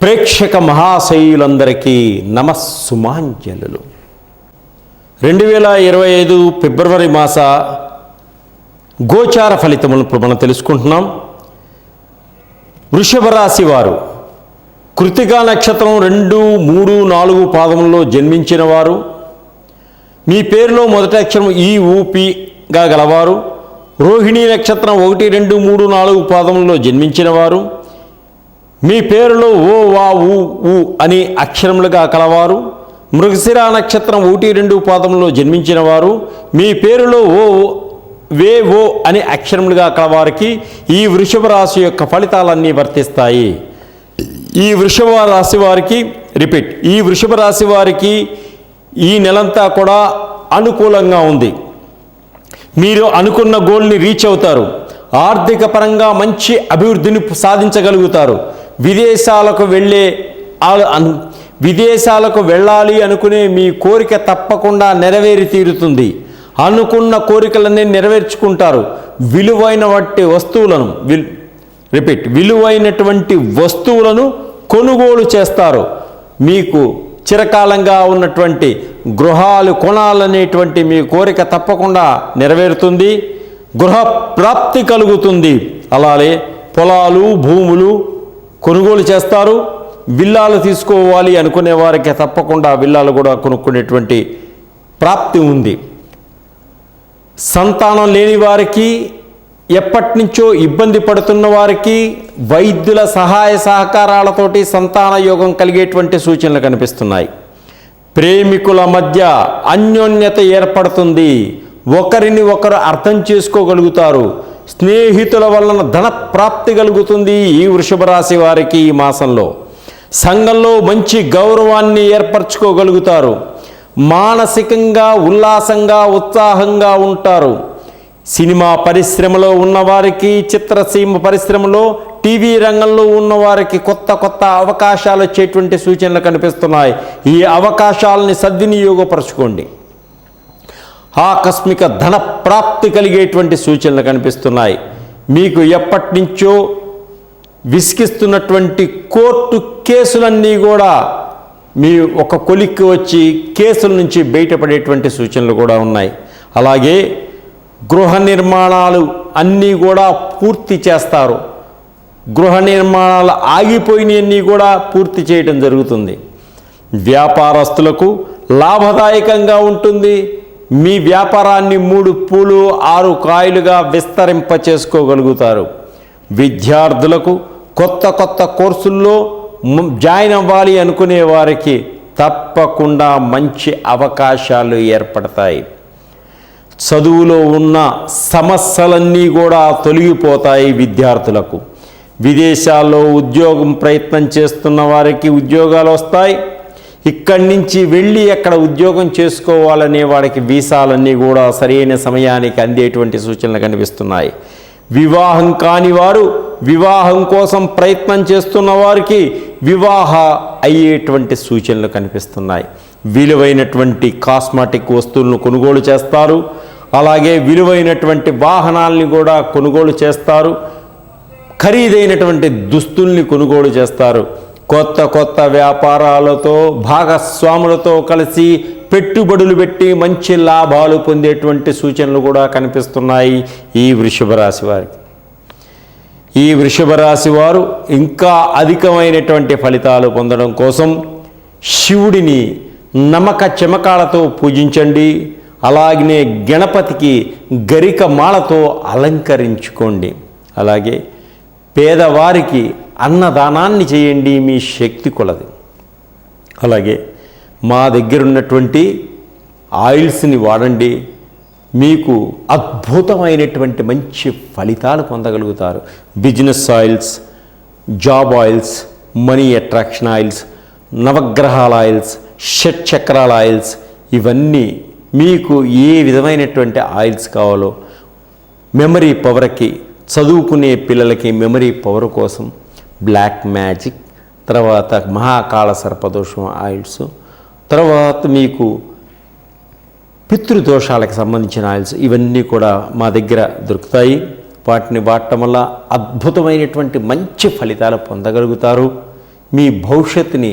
ప్రేక్షక మహాశయులందరికీ నమస్సుమాంజలు రెండు వేల ఇరవై ఐదు ఫిబ్రవరి మాస గోచార ఫలితములను ఇప్పుడు మనం తెలుసుకుంటున్నాం. వృషభ రాశి వారు కృతికా నక్షత్రం రెండు మూడు నాలుగు పాదముల్లో జన్మించిన వారు మీ పేరులో మొదటి అక్షరం ఈ ఊపిగా గలవారు రోహిణీ నక్షత్రం ఒకటి రెండు మూడు నాలుగు పాదముల్లో జన్మించిన వారు మీ పేరులో ఓ వా ఊ ఊ అని అక్షరములుగా కలవారు. మృగశిర నక్షత్రం ఒకటి రెండు పాదంలో జన్మించిన వారు. మీ పేరులో ఓ వే ఓ అని అక్షరములుగా కలవారికి ఈ వృషభ రాశి యొక్క ఫలితాలన్నీ వర్తిస్తాయి. ఈ వృషభ రాశి వారికి రిపీట్ ఈ వృషభ రాశి వారికి ఈ నెలంతా కూడా అనుకూలంగా ఉంది. మీరు అనుకున్న గోల్ని రీచ్ అవుతారు. ఆర్థిక పరంగా మంచి అభివృద్ధిని సాధించగలుగుతారు. విదేశాలకు వెళ్ళే విదేశాలకు వెళ్ళాలి అనుకునే మీ కోరిక తప్పకుండా నెరవేరి తీరుతుంది. అనుకున్న కోరికలన్నీ నెరవేర్చుకుంటారు. విలువైన వంటి వస్తువులను విల్ రిపీట్ విలువైనటువంటి వస్తువులను కొనుగోలు చేస్తారు. మీకు చిరకాలంగా ఉన్నటువంటి గృహాలు కొనాలనేటువంటి మీ కోరిక తప్పకుండా నెరవేరుతుంది. గృహ ప్రాప్తి కలుగుతుంది. అలాగే పొలాలు భూములు కొనుగోలు చేస్తారు విల్లాలు తీసుకోవాలి అనుకునే వారికి తప్పకుండా విల్లాలు కూడా కొనుక్కునేటువంటి ప్రాప్తి ఉంది. సంతానం లేని వారికి ఎప్పటి నుంచో ఇబ్బంది పడుతున్న వారికి వైద్యుల సహాయ సహకారాలతోటి సంతాన యోగం కలిగేటువంటి సూచనలు కనిపిస్తున్నాయి. ప్రేమికుల మధ్య అన్యోన్యత ఏర్పడుతుంది. ఒకరిని ఒకరు అర్థం చేసుకోగలుగుతారు. స్నేహితుల వలన ధన ప్రాప్తి కలుగుతుంది ఈ వృషభ రాశి వారికి ఈ మాసంలో. సంఘంలో మంచి గౌరవాన్ని ఏర్పరచుకోగలుగుతారు. మానసికంగా ఉల్లాసంగా ఉత్సాహంగా ఉంటారు. సినిమా పరిశ్రమలో ఉన్నవారికి చిత్రసీమ పరిశ్రమలో టీవీ రంగంలో ఉన్నవారికి కొత్త కొత్త అవకాశాలు వచ్చేటువంటి సూచనలు కనిపిస్తున్నాయి. ఈ అవకాశాలని సద్వినియోగపరచుకోండి. ఆకస్మిక ధన ప్రాప్తి కలిగేటువంటి సూచనలు కనిపిస్తున్నాయి. మీకు ఎప్పటి నుంచో విసికిస్తున్నటువంటి కోర్టు కేసులన్నీ కూడా మీ ఒక కొలిక్కి వచ్చి కేసుల నుంచి బయటపడేటువంటి సూచనలు కూడా ఉన్నాయి. అలాగే గృహ నిర్మాణాలు అన్నీ కూడా పూర్తి చేస్తారు. గృహ నిర్మాణాలు ఆగిపోయినవన్నీ కూడా పూర్తి చేయడం జరుగుతుంది. వ్యాపారస్తులకు లాభదాయకంగా ఉంటుంది. మీ వ్యాపారాన్ని మూడు పూలు ఆరు కాయలుగా విస్తరింప చేసుకోగలుగుతారు విద్యార్థులకు కొత్త కొత్త కోర్సుల్లో జాయిన్ అవ్వాలి అనుకునే వారికి తప్పకుండా మంచి అవకాశాలు ఏర్పడతాయి. చదువులో ఉన్న సమస్యలన్నీ కూడా తొలగిపోతాయి విద్యార్థులకు. విదేశాల్లో ఉద్యోగం ప్రయత్నం చేస్తున్న వారికి ఉద్యోగాలు వస్తాయి. ఇక్కడి నుంచి వెళ్ళి అక్కడ ఉద్యోగం చేసుకోవాలనే వాడికి వీసాలన్నీ కూడా సరైన సమయానికి అందేటువంటి సూచనలు కనిపిస్తున్నాయి. వివాహం కాని వారు వివాహం కోసం ప్రయత్నం చేస్తున్న వారికి వివాహ అయ్యేటువంటి సూచనలు కనిపిస్తున్నాయి. విలువైనటువంటి కాస్మాటిక్ వస్తువులను కొనుగోలు చేస్తారు. అలాగే విలువైనటువంటి వాహనాల్ని కూడా కొనుగోలు చేస్తారు. ఖరీదైనటువంటి దుస్తుల్ని కొనుగోలు చేస్తారు. కొత్త కొత్త వ్యాపారాలతో భాగస్వాములతో కలిసి పెట్టుబడులు పెట్టి మంచి లాభాలు పొందేటువంటి సూచనలు కూడా కనిపిస్తున్నాయి ఈ వృషభ రాశి వారికి. ఈ వృషభ రాశి వారు ఇంకా అధికమైనటువంటి ఫలితాలు పొందడం కోసం శివుడిని నమ్మక చెమకాలతో పూజించండి. అలాగనే గణపతికి గరిక మాలతో అలంకరించుకోండి. అలాగే పేదవారికి అన్నదానాన్ని చేయండి మీ శక్తి కొలది. అలాగే మా దగ్గర ఉన్నటువంటి ఆయిల్స్ని వాడండి మీకు అద్భుతమైనటువంటి మంచి ఫలితాలు పొందగలుగుతారు. Business oils job oils money attraction oils నవగ్రహాల ఆయిల్స్ షట్ చక్రాల ఆయిల్స్ ఇవన్నీ మీకు ఏ విధమైనటువంటి ఆయిల్స్ కావాలో మెమరీ పవర్కి చదువుకునే పిల్లలకి మెమరీ పవర్ కోసం బ్లాక్ మ్యాజిక్ తర్వాత మహాకాళ సర్పదోషం ఆయిల్స్ తర్వాత మీకు పితృదోషాలకు సంబంధించిన ఆయిల్స్ ఇవన్నీ కూడా మా దగ్గర దొరుకుతాయి. వాటిని వాడటం వల్ల అద్భుతమైనటువంటి మంచి ఫలితాలు పొందగలుగుతారు. మీ భవిష్యత్తుని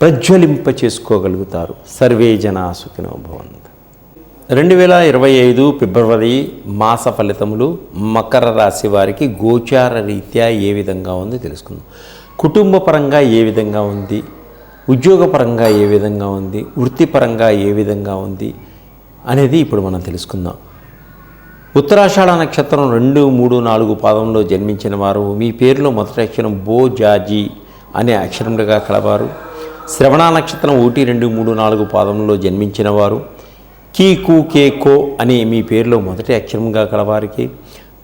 ప్రజ్వలింప చేసుకోగలుగుతారు సర్వే జనా సుఖినో భవంతు. రెండు వేల ఇరవై ఐదు ఫిబ్రవరి మాస ఫలితములు మకర రాశి వారికి గోచార రీత్యా ఏ విధంగా ఉందో తెలుసుకుందాం. కుటుంబ పరంగా ఏ విధంగా ఉంది? ఉద్యోగపరంగా ఏ విధంగా ఉంది? వృత్తిపరంగా ఏ విధంగా ఉంది? అనేది ఇప్పుడు మనం తెలుసుకుందాం. ఉత్తరాషాఢ నక్షత్రం రెండు మూడు నాలుగు పాదంలో జన్మించిన వారు మీ పేరులో మొదటి అక్షరం బో జాజీ అనే అక్షరములుగా కలవారు. శ్రవణ నక్షత్రం ఒకటి రెండు మూడు నాలుగు పాదంలో జన్మించిన వారు. కీ కూ కే కో అనే మీ పేరులో మొదటి అక్షరంగా కలవారికి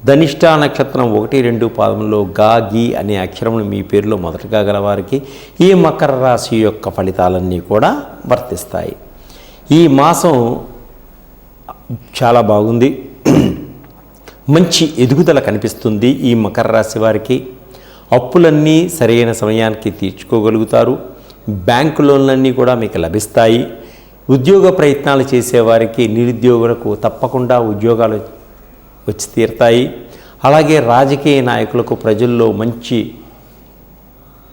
ధనిష్ట నక్షత్రం ఒకటి రెండు పాదంలో గా గీ అనే అక్షరములు మీ పేరులో మొదటగా గలవారికి ఈ మకర రాశి యొక్క ఫలితాలన్నీ కూడా వర్తిస్తాయి. ఈ మాసం చాలా బాగుంది. మంచి ఎదుగుదల కనిపిస్తుంది ఈ మకర రాశి వారికి. అప్పులన్నీ సరైన సమయానికి తీర్చుకోగలుగుతారు. బ్యాంకు లోన్లన్నీ కూడా మీకు లభిస్తాయి. ఉద్యోగ ప్రయత్నాలు చేసేవారికి నిరుద్యోగులకు తప్పకుండా ఉద్యోగాలు వచ్చి తీరుతాయి. అలాగే రాజకీయ నాయకులకు ప్రజల్లో మంచి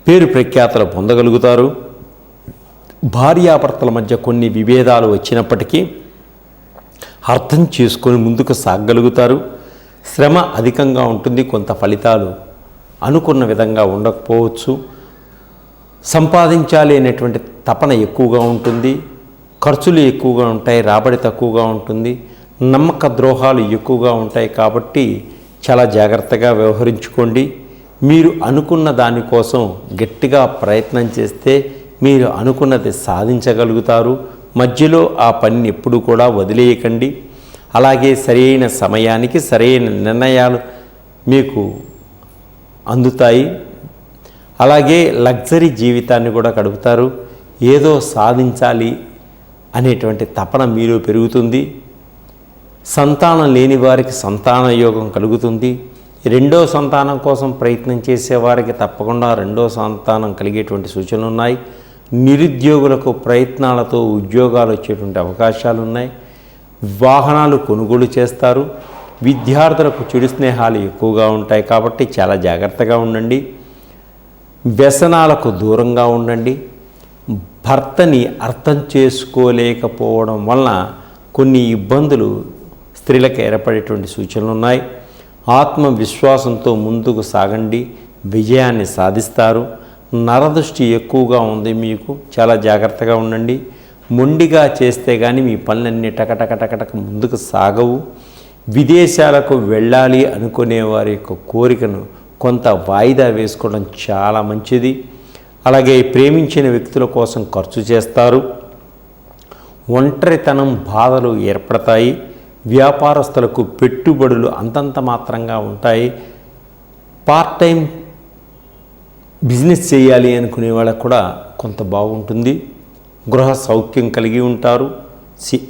పేరు ప్రఖ్యాతలు పొందగలుగుతారు. భార్యాభర్తల మధ్య కొన్ని విభేదాలు వచ్చినప్పటికీ అర్థం చేసుకొని ముందుకు సాగగలుగుతారు. శ్రమ అధికంగా ఉంటుంది కొంత ఫలితాలు అనుకున్న విధంగా ఉండకపోవచ్చు. సంపాదించాలి అనేటువంటి తపన ఎక్కువగా ఉంటుంది. ఖర్చులు ఎక్కువగా ఉంటాయి రాబడి తక్కువగా ఉంటుంది నమ్మక ద్రోహాలు ఎక్కువగా ఉంటాయి కాబట్టి చాలా జాగ్రత్తగా వ్యవహరించుకోండి. మీరు అనుకున్న దానికోసం గట్టిగా ప్రయత్నం చేస్తే మీరు అనుకున్నది సాధించగలుగుతారు. మధ్యలో ఆ పనిని ఎప్పుడు కూడా వదిలేయకండి. అలాగే సరైన సమయానికి సరైన నిర్ణయాలు మీకు అందుతాయి. అలాగే లగ్జరీ జీవితాన్ని కూడా గడుపుతారు. ఏదో సాధించాలి అనేటువంటి తపన మీలో పెరుగుతుంది. సంతానం లేని వారికి సంతాన యోగం కలుగుతుంది. రెండో సంతానం కోసం ప్రయత్నం చేసేవారికి తప్పకుండా రెండో సంతానం కలిగేటువంటి సూచనలు ఉన్నాయి. నిరుద్యోగులకు ప్రయత్నాలతో ఉద్యోగాలు వచ్చేటువంటి అవకాశాలు ఉన్నాయి. వాహనాలు కొనుగోలు చేస్తారు. విద్యార్థులకు చెడు స్నేహాలు ఎక్కువగా ఉంటాయి కాబట్టి చాలా జాగ్రత్తగా ఉండండి. వ్యసనాలకు దూరంగా ఉండండి. భర్తని అర్థం చేసుకోలేకపోవడం వలన కొన్ని ఇబ్బందులు స్త్రీలకు ఏర్పడేటువంటి సూచనలు ఉన్నాయి. ఆత్మవిశ్వాసంతో ముందుకు సాగండి. విజయాన్ని సాధిస్తారు. నరదృష్టి ఎక్కువగా ఉంది మీకు. చాలా జాగ్రత్తగా ఉండండి. మొండిగా చేస్తే కానీ మీ పనులన్నీ టకటక టకటక ముందుకు సాగవు. విదేశాలకు వెళ్ళాలి అనుకునే వారి యొక్క కోరికను కొంత వాయిదా వేసుకోవడం చాలా మంచిది. అలాగే ప్రేమించిన వ్యక్తుల కోసం ఖర్చు చేస్తారు. ఒంటరితనం బాధలు ఏర్పడతాయి. వ్యాపారస్తులకు పెట్టుబడులు అంతంత మాత్రంగా ఉంటాయి. పార్ట్ టైం బిజినెస్ చేయాలి అనుకునే వాళ్ళకు కూడా కొంత బాగుంటుంది. గృహ సౌఖ్యం కలిగి ఉంటారు. సి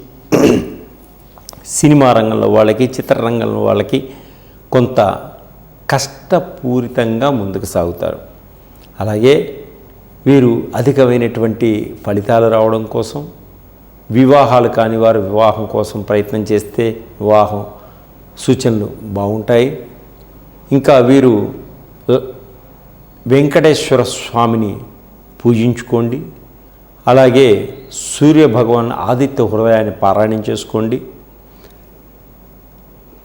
సినిమా రంగంలో వాళ్ళకి చిత్రరంగంలో వాళ్ళకి కొంత కష్టపూరితంగా ముందుకు సాగుతారు. అలాగే వీరు అధికమైనటువంటి ఫలితాలు రావడం కోసం వివాహాలు కాని వారు వివాహం కోసం ప్రయత్నం చేస్తే వివాహం సూచనలు బాగుంటాయి. ఇంకా వీరు వెంకటేశ్వర స్వామిని పూజించుకోండి. అలాగే సూర్య భగవాన్ ఆదిత్య హృదయాన్ని పారాయణం చేసుకోండి.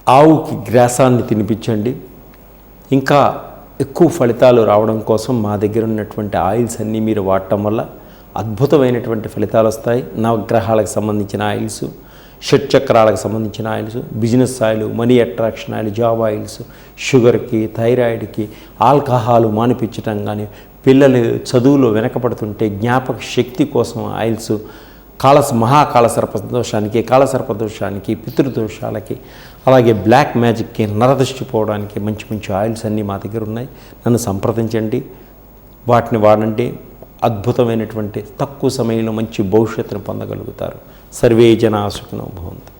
ఆవుకి గ్రాసాన్ని తినిపించండి. ఇంకా ఎక్కువ ఫలితాలు రావడం కోసం మా దగ్గర ఉన్నటువంటి ఆయిల్స్ అన్నీ మీరు వాడటం వల్ల అద్భుతమైనటువంటి ఫలితాలు వస్తాయి. నవగ్రహాలకు సంబంధించిన ఆయిల్స్ షట్ చక్రాలకు సంబంధించిన oils business oil money attraction oil job oils షుగర్కి థైరాయిడ్కి ఆల్కహాల్ మానిపించటం కానీ పిల్లలు చదువులో వెనకబడుతుంటే జ్ఞాపక శక్తి కోసం ఆయిల్స్ కాలస్ మహాకాళసర్ప దోషానికి కాళసర్ప దోషానికి పితృదోషాలకి అలాగే బ్లాక్ మ్యాజిక్కి నరదృష్టి పోవడానికి మంచి మంచి ఆయిల్స్ అన్నీ మా దగ్గర ఉన్నాయి. నన్ను సంప్రదించండి. వాటిని వాడండి. అద్భుతమైనటువంటి తక్కువ సమయంలో మంచి భవిష్యత్తును పొందగలుగుతారు. సర్వే జనా సుఖినో భవంతు.